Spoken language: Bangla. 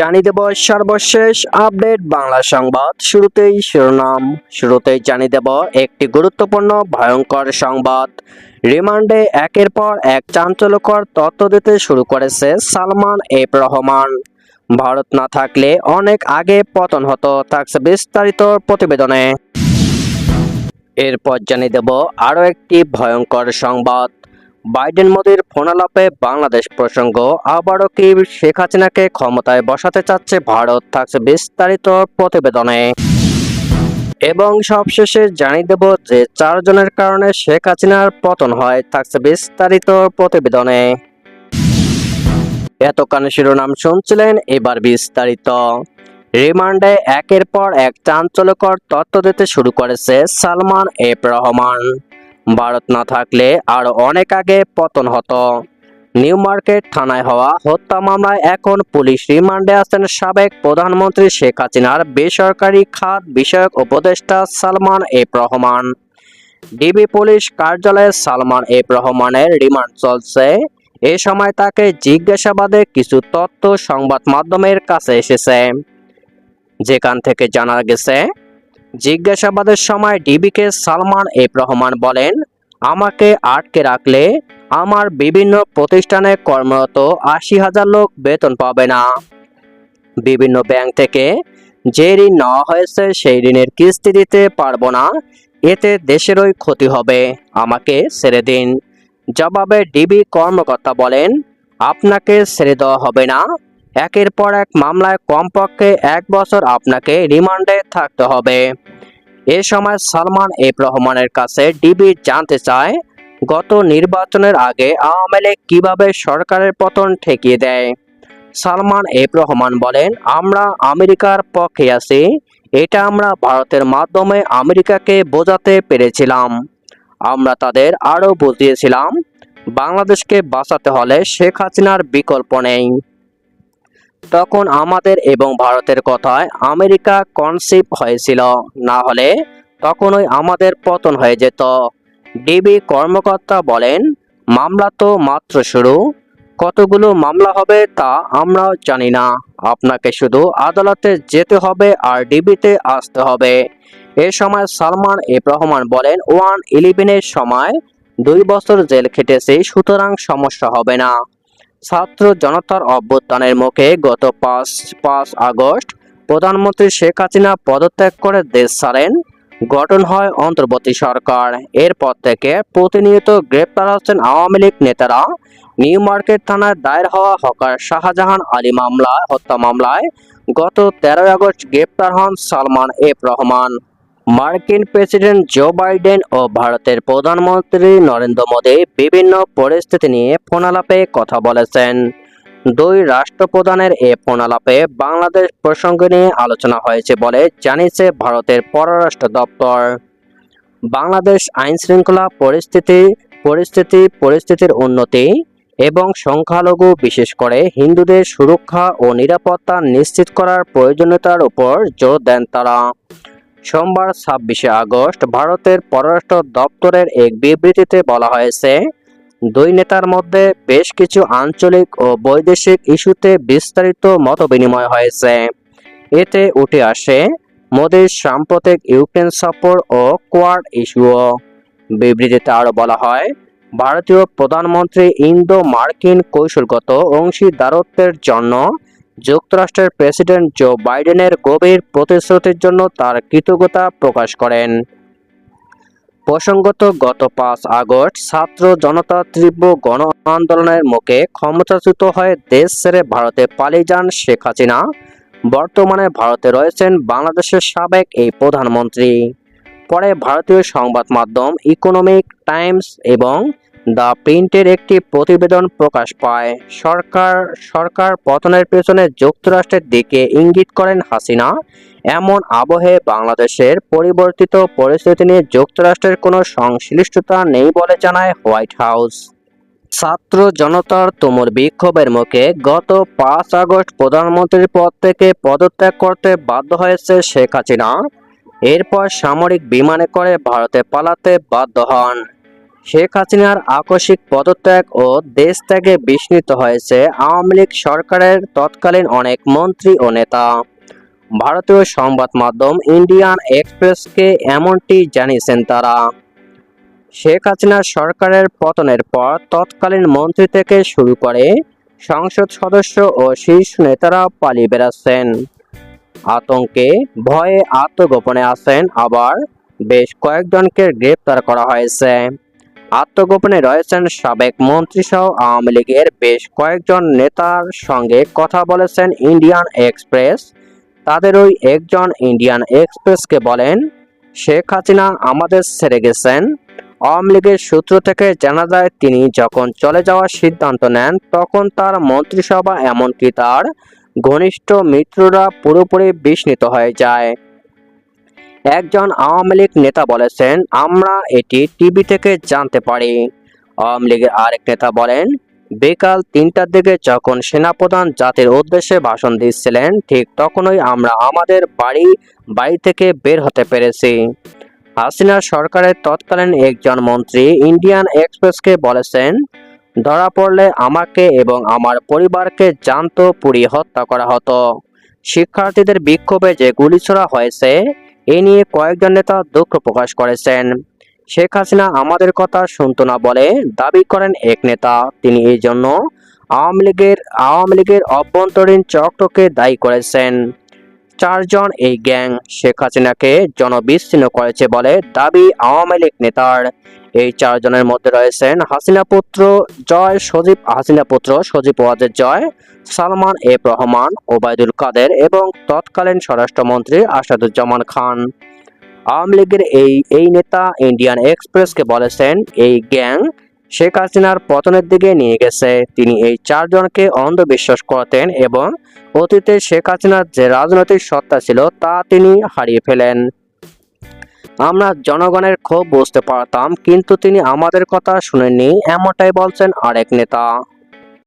জানিয়ে দেব সর্বশেষ আপডেট বাংলা সংবাদ। শুরুতেই শিরোনাম। শুরুতেই জানিয়ে দেব একটি গুরুত্বপূর্ণ, ভয়ঙ্কর সংবাদ। রিমান্ডে একের পর এক চাঞ্চল্যকর তথ্য দিতে শুরু করেছে সালমান এফ রহমান। ভারত না থাকলে অনেক আগে পতন হতো, থাকছে বিস্তারিত প্রতিবেদনে। এরপর জানিয়ে দেব আরও একটি ভয়ঙ্কর সংবাদ। বাইডেন মোদির ফোনালাপে বাংলাদেশ প্রসঙ্গ। আবারও কি শেখ হাসিনাকে ক্ষমতায় বসাতে চাচ্ছে ভারত? থাকছে বিস্তারিত প্রতিবেদনে। এবং সবশেষে জানিয়ে দেব যে চারজনের কারণে শেখ হাসিনার পতন হয়, থাকছে বিস্তারিত প্রতিবেদনে। এত এতক্ষণ শিরোনাম শুনছিলেন এবার বিস্তারিত। রিমান্ডে একের পর এক চাঞ্চল্যকর তথ্য দিতে শুরু করেছে সালমান এফ রহমান। ভারত না থাকলে আরও অনেক আগে পতন হতো। নিউ মার্কেট থানায় হওয়া হত্যা মামলায় এখন পুলিশ রিমান্ডে আছেন সাবেক প্রধানমন্ত্রী শেখ হাসিনার বেসরকারি খাত বিষয়ক উপদেষ্টা Salman F Rahman. DB police কার্যালয়ে সালমান এফ রহমানের রিমান্ড চলছে। এ সময় তাকে জিজ্ঞাসাবাদে কিছু তথ্য সংবাদ মাধ্যমের কাছে এসেছে। যেখান থেকে জানা গেছে জিজ্ঞাসাবাদের সময় ডিবিকে সালমান এফ রহমান বলেন, আমাকে আটকে রাখলে আমার বিভিন্ন প্রতিষ্ঠানে কর্মরত আশি হাজার লোক বেতন পাবে না। বিভিন্ন ব্যাংক থেকে যে ঋণ নেওয়া হয়েছে সেই ঋণের কিস্তি দিতে পারব না। এতে দেশেরই ক্ষতি হবে। আমাকে ছেড়ে দিন। জবাবে ডিবি কর্মকর্তা বলেন, আপনাকে ছেড়ে দেওয়া হবে না। একের পর এক মামলায় কমপক্ষে এক বছর আপনাকে রিমান্ডে থাকতে হবে। এ সময় সালমান এফ রহমানের কাছে ডিবি জানতে চায়, গত নির্বাচনের আগে আওয়ামী লীগ কীভাবে সরকারের পতন ঠেকিয়ে দেয়। সালমান এফ রহমান বলেন, আমরা আমেরিকার পক্ষে আছি। এটা আমরা ভারতের মাধ্যমে আমেরিকাকে বোঝাতে পেরেছিলাম। আমরা তাদের আরও বুঝিয়েছিলাম, বাংলাদেশকে বাঁচাতে হলে শেখ হাসিনার বিকল্প নেই। তখন আমাদের এবং ভারতের কথায় আমেরিকা কনসিভ হয়েছিল। না হলে তখনই আমাদের পতন হয়ে যেত। ডিবি কর্মকর্তা বলেন, মামলা তো মাত্র শুরু। কতগুলো মামলা হবে তা আমরাও জানি না। আপনাকে শুধু আদালতে যেতে হবে আর ডিবিতে আসতে হবে। এ সময় সালমান এফ রহমান বলেন, ওয়ান ইলেভেনের সময় দুই বছর জেল খেটেছে, সুতরাং সমস্যা হবে না। ছাত্র জনতার অভ্যুত্থানের মুখে গত পাঁচ পাঁচ আগস্ট প্রধানমন্ত্রী শেখ হাসিনা পদত্যাগ করে দেশ ছাড়েন। গঠন হয় অন্তর্বর্তী সরকার। এরপর থেকে প্রতিনিয়ত গ্রেপ্তার হচ্ছেন আওয়ামী লীগ নেতারা। নিউ মার্কেট থানায় দায়ের হওয়া হকার শাহজাহান আলী মামলায়, হত্যা মামলায় গত তেরোই আগস্ট গ্রেপ্তার হন সালমান এফ রহমান। মার্কিন প্রেসিডেন্ট জো বাইডেন ও ভারতের প্রধানমন্ত্রী নরেন্দ্র মোদী বিভিন্ন পরিস্থিতি নিয়ে ফোনালাপে কথা বলেছেন। দুই রাষ্ট্রপ্রধানের এ ফোনালাপে বাংলাদেশ প্রসঙ্গ নিয়ে আলোচনা হয়েছে বলে জানিয়েছে ভারতের পররাষ্ট্র দপ্তর। বাংলাদেশ আইন শৃঙ্খলা পরিস্থিতি পরিস্থিতি, পরিস্থিতির উন্নতি এবং সংখ্যালঘু বিশেষ করে হিন্দুদের সুরক্ষা ও নিরাপত্তা নিশ্চিত করার প্রয়োজনীয়তার উপর জোর দেন তারা। সোমবার ছাব্বিশে আগস্ট ভারতের পররাষ্ট্র দপ্তরের এক বিবৃতিতে বলা হয়েছে, দুই নেতার মধ্যে বেশ কিছু আঞ্চলিক ও বৈদেশিক ইস্যুতে বিস্তারিত মতবিনিময় হয়েছে। এতে উঠে আসে মোদীর সাম্প্রতিক ইউক্রেন সফর ও কোয়াড ইস্যুও। বিবৃতিতে আরও বলা হয়, ভারতীয় প্রধানমন্ত্রী ইন্দো মার্কিন কৌশলগত অংশীদারত্বের জন্য যুক্তরাষ্ট্রের প্রেসিডেন্ট জো বাইডেনের গভীর প্রতিশ্রুতির জন্য তার কৃতজ্ঞতা প্রকাশ করেন। প্রসঙ্গত, গত পাঁচ আগস্ট ছাত্র জনতা তীব্র গণ আন্দোলনের মুখে ক্ষমতাচ্যুত হয়ে দেশ ছেড়ে ভারতে পালিয়ে যান শেখ হাসিনা। বর্তমানে ভারতে রয়েছেন বাংলাদেশের সাবেক এই প্রধানমন্ত্রী। পরে ভারতীয় সংবাদ মাধ্যম ইকোনমিক টাইমস এবং দ্য প্রিন্টের একটি প্রতিবেদন প্রকাশ পায়। সরকার সরকার পতনের পেছনে যুক্তরাষ্ট্রের দিকে ইঙ্গিত করেন হাসিনা। এমন আবহে বাংলাদেশের পরিবর্তিত পরিস্থিতি নিয়ে যুক্তরাষ্ট্রের কোনো সংশ্লিষ্টতা নেই বলে জানায় হোয়াইট হাউস। ছাত্র জনতার তুমুল বিক্ষোভের মুখে গত পাঁচ আগস্ট প্রধানমন্ত্রীর পদ থেকে পদত্যাগ করতে বাধ্য হয়েছে শেখ হাসিনা। এরপর সামরিক বিমানে করে ভারতে পালাতে বাধ্য হন। শেখ হাসিনার আকস্মিক পদত্যাগ ও দেশ ত্যাগে বিস্মিত হয়েছে আওয়ামী লীগ সরকারের তৎকালীন অনেক মন্ত্রী ও নেতা। ভারতীয় সংবাদ মাধ্যম ইন্ডিয়ান এক্সপ্রেসকে এমনটি জানিয়েছেন তারা। শেখ হাসিনার সরকারের পতনের পর তৎকালীন মন্ত্রী থেকে শুরু করে সংসদ সদস্য ও শীর্ষ নেতারা পালিয়ে বেড়াচ্ছেন। আতঙ্কে, ভয়ে আত্মগোপনে আছেন আবার বেশ কয়েকজনকে গ্রেপ্তার করা হয়েছে। আত্মগোপনে রয়েছেন সাবেক মন্ত্রীসহ আওয়ামী লীগের বেশ কয়েকজন নেতার সঙ্গে কথা বলেছেন ইন্ডিয়ান এক্সপ্রেস। তাদের ওই একজন ইন্ডিয়ান এক্সপ্রেসকে বলেন, শেখ হাসিনা আমাদের ছেড়ে গেছেন। আওয়ামী লীগের সূত্র থেকে জানা যায়, তিনি যখন চলে যাওয়ার সিদ্ধান্ত নেন, তখন তার মন্ত্রিসভা এমনকি তার ঘনিষ্ঠ মিত্ররা পুরোপুরি বিস্মিত হয়ে যায়। একজন আওয়ামী লীগ নেতা বলেছেন, আমরা এটি টিভি থেকে জানতে পারি। আওয়ামী লীগের আরেক নেতা বলেন, বিকাল তিনটার দিকে যখন সেনাপ্রধান জাতির উদ্দেশ্যে ভাষণ দিচ্ছিলেন, ঠিক তখনই আমরা আমাদের বাড়ি বাড়ি থেকে বের হতে পেরেছি। হাসিনা সরকারের তৎকালীন একজন মন্ত্রী ইন্ডিয়ান এক্সপ্রেসকে বলেছেন, ধরা পড়লে আমাকে এবং আমার পরিবারকে জানত, পুড়িয়ে হত্যা করা হতো। শিক্ষার্থীদের বিক্ষোভে যে গুলি ছোড়া হয়েছে এ নিয়ে কয়েকজন নেতা দুঃখ প্রকাশ করেছেন। শেখ হাসিনা আমাদের কথা শুনত না বলে দাবি করেন এক নেতা। তিনি এই জন্য আওয়ামী লীগের আওয়ামী লীগের অভ্যন্তরীণ চক্রকে দায়ী করেছেন। চারজন এই গ্যাং শেখ হাসিনাকে জনবিচ্ছিন্ন করেছে বলে দাবি আওয়ামী লীগ নেতার। এই চারজনের মধ্যে রয়েছেন হাসিনা পুত্র জয়, সজীব, হাসিনা পুত্র সজীব ওয়াজের জয়, সালমান এফ রহমান, ওবায়দুল কাদের এবং তৎকালীন স্বরাষ্ট্রমন্ত্রী আসাদুজ্জামান খান। আওয়ামী লীগের এই এই নেতা ইন্ডিয়ান এক্সপ্রেসকে বলেছেন, এই গ্যাং শেখ হাসিনার পতনের দিকে নিয়ে গেছে। তিনি এই চারজনকে অন্ধবিশ্বাস করতেন এবং অতীতে শেখ হাসিনার যে রাজনৈতিক সত্তা ছিল তা তিনি হারিয়ে ফেলেন। আমরা জনগণের ক্ষোভ বুঝতে পারতাম কিন্তু তিনি আমাদের কথা শুনেননি এমনটাই বলছেন আরেক নেতা।